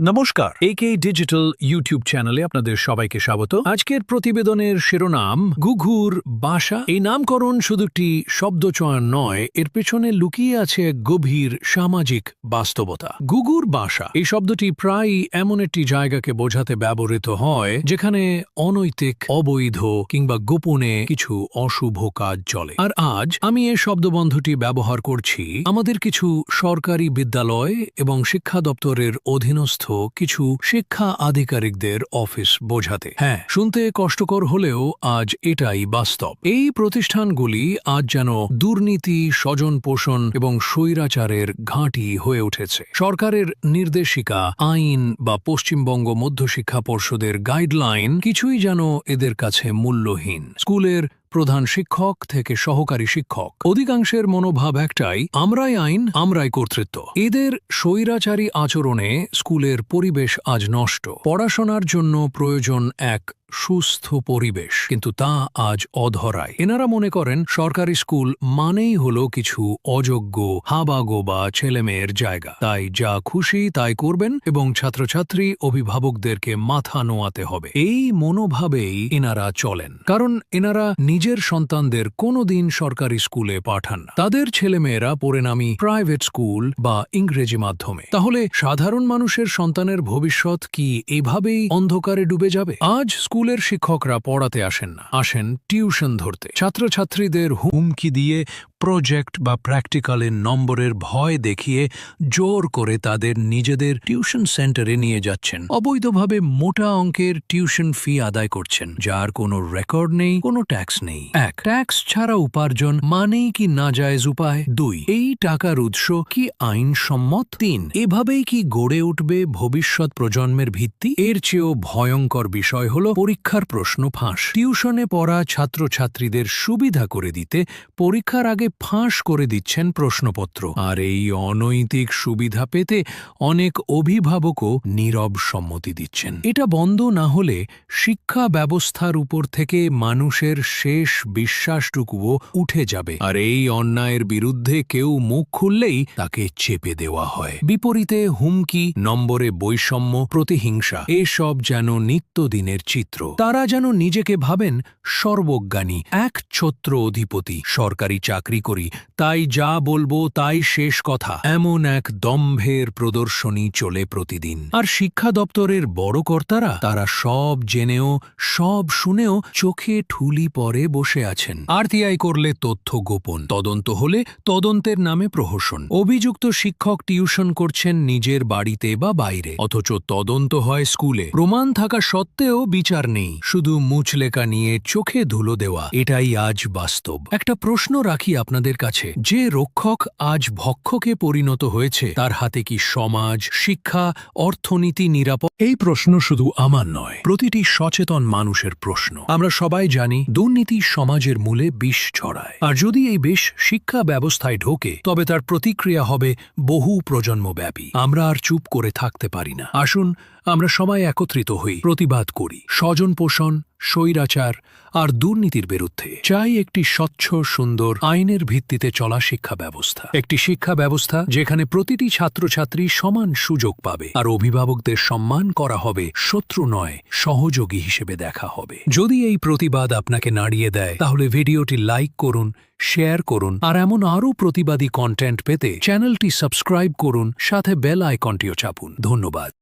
নমস্কার একে digital YouTube চ্যানেলে আপনাদের সবাইকে স্বাগত। আজকের প্রতিবেদনের শিরোনাম, গুঘুর বাসা। এই নামকরণ শুধু একটি শব্দচয়ন নয়, এর পেছনে লুকিয়ে আছে গভীর সামাজিক বাস্তবতা। গুগুর বাসা, এই শব্দটি প্রায়ই এমন একটি জায়গাকে বোঝাতে ব্যবহৃত হয়, যেখানে অনৈতিক, অবৈধ কিংবা গোপনে কিছু অশুভ কাজ চলে। আর আজ আমি এই শব্দবন্ধটি ব্যবহার করছি আমাদের কিছু সরকারি বিদ্যালয় এবং শিক্ষা দপ্তরের অধীনস্থ কিছু শিক্ষা আধিকারিকদের অফিস বোঝাতে। হ্যাঁ শুনতে কষ্টকর হলেও আজ এটাই বাস্তব। এই প্রতিষ্ঠানগুলি আজ যেন দুর্নীতি স্বজন পোষণ এবং স্বৈরাচারের ঘাঁটি হয়ে উঠেছে। সরকারের নির্দেশিকা, আইন বা পশ্চিমবঙ্গ মধ্যশিক্ষা পর্ষদের গাইডলাইন কিছুই যেন এদের কাছে মূল্যহীন। স্কুলের প্রধান শিক্ষক থেকে সহকারী শিক্ষক। অধিকাংশের মনোভাব একটাই, আমরাই আইন, আমরাই কর্তৃত্ব। এদের স্বৈরাচারী আচরণে স্কুলের পরিবেশ আজ নষ্ট। পড়াশোনার জন্য প্রয়োজন এক সুস্থ পরিবেশ, কিন্তু তা আজ অধরায়। এনারা মনে করেন, সরকারি স্কুল মানেই হলো কিছু অযোগ্য হাবাগোবা ছেলেমেয়ের জায়গা। তাই যা খুশি তাই করবেন এবং ছাত্রছাত্রী, অভিভাবকদেরকে মাথা নোয়াতে হবে। এই মনোভাবেই এনারা চলেন। কারণ এনারা নিজের সন্তানদের কোনোদিন সরকারি স্কুলে পাঠান না। তাদের ছেলেমেয়েরা পড়ে নামি প্রাইভেট স্কুল বা ইংরেজি মাধ্যমে। তাহলে সাধারণ মানুষের সন্তানের ভবিষ্যৎ কি এভাবেই অন্ধকারে ডুবে যাবে? আজ স্কুলের শিক্ষকরা পড়াতে আসেন না। আসেন টিউশন ধরতে। ছাত্রছাত্রীদের হুমকি দিয়ে প্রজেক্ট বা প্র্যাকটিক্যালের নম্বরের ভয় দেখিয়ে জোর করে তাদের নিজেদের টিউশন সেন্টারে নিয়ে যাচ্ছেন। অবৈধভাবে মোটা অঙ্কের টিউশন ফি আদায় করছেন, যার কোনো রেকর্ড নেই, কোনো ট্যাক্স নেই। এক, ট্যাক্স ছাড়া উপার্জন মানেই কি নাজায়েজ উপায়? দুই, এই টাকার উৎস কি আইনসম্মত? তিন, এভাবেই কি গড়ে উঠবে ভবিষ্যৎ প্রজন্মের ভিত্তি? এর চেয়েও ভয়ঙ্কর বিষয় হল পরীক্ষার প্রশ্ন ফাঁস। টিউশনে পড়া ছাত্রছাত্রীদের সুবিধা করে দিতে পরীক্ষার আগে ফাঁস করে দিচ্ছেন প্রশ্নপত্র। আর এই অনৈতিক সুবিধা পেতে অনেক অভিভাবকও নীরব সম্মতি দিচ্ছেন। এটা বন্ধ না হলে শিক্ষা ব্যবস্থার উপর থেকে মানুষের শেষ বিশ্বাসটুকুও উঠে যাবে। আর এই অন্যায়ের বিরুদ্ধে কেউ মুখ খুললেই তাকে চেপে দেওয়া হয়। বিপরীতে হুমকি, নম্বরে বৈষম্য, প্রতিহিংসা, এসব যেন নিত্যদিনের চিত্র। তারা যেন নিজেকে ভাবেন সর্বজ্ঞানী, এক ছত্র অধিপতি। সরকারি চাকরি করি, তাই যা বলব তাই শেষ কথা। এমন এক দম্ভের প্রদর্শনী চলে প্রতিদিন। আর শিক্ষা দপ্তরের বড় কর্তারা, তারা সব জেনেও, সব শুনেও চোখে ঠুলি পরে বসে আছেন। আরটিআই করলে তথ্য গোপন, তদন্ত হলে তদন্তের নামে প্রহসন। অভিযুক্ত শিক্ষক টিউশন করছেন নিজের বাড়িতে বা বাইরে। অথচ তদন্ত হয় স্কুলে। প্রমাণ থাকা সত্ত্বেও বিচার নেই, শুধু মুচলেকা নিয়ে চোখে ধুলো দেওয়া, এটাই আজ বাস্তব। একটা প্রশ্ন রাখি আপনাদের কাছে, যে রক্ষক আজ ভক্ষকে পরিণত হয়েছে, তার হাতে কি সমাজ, শিক্ষা, অর্থনীতি নিরাপদ? এই প্রশ্ন শুধু আমার নয়, প্রতিটি সচেতন মানুষের প্রশ্ন। আমরা সবাই জানি, দুর্নীতি সমাজের মূলে বিষ ছড়ায়। আর যদি এই বিষ শিক্ষা ব্যবস্থায় ঢোকে, তবে তার প্রতিক্রিয়া হবে বহু প্রজন্মব্যাপী। আমরা আর চুপ করে থাকতে পারি না। আসুন আমরা সবাই একত্রিত হই, প্রতিবাদ করি। স্বজন পোষণ, স্বৈরাচার আর দুর্নীতির বিরুদ্ধে। চাই একটি স্বচ্ছ, সুন্দর, আইনের ভিত্তিতে চলা শিক্ষা ব্যবস্থা। একটি শিক্ষা ব্যবস্থা যেখানে প্রতিটি ছাত্রছাত্রী সমান সুযোগ পাবে আর অভিভাবকদের সম্মান করা হবে, শত্রু নয়, সহযোগী হিসেবে দেখা হবে। যদি এই প্রতিবাদ আপনাকে নাড়িয়ে দেয়, তাহলে ভিডিওটি লাইক করুন, শেয়ার করুন আর এমন আরও প্রতিবাদী কন্টেন্ট পেতে চ্যানেলটি সাবস্ক্রাইব করুন, সাথে বেল আইকনটিও চাপুন। ধন্যবাদ।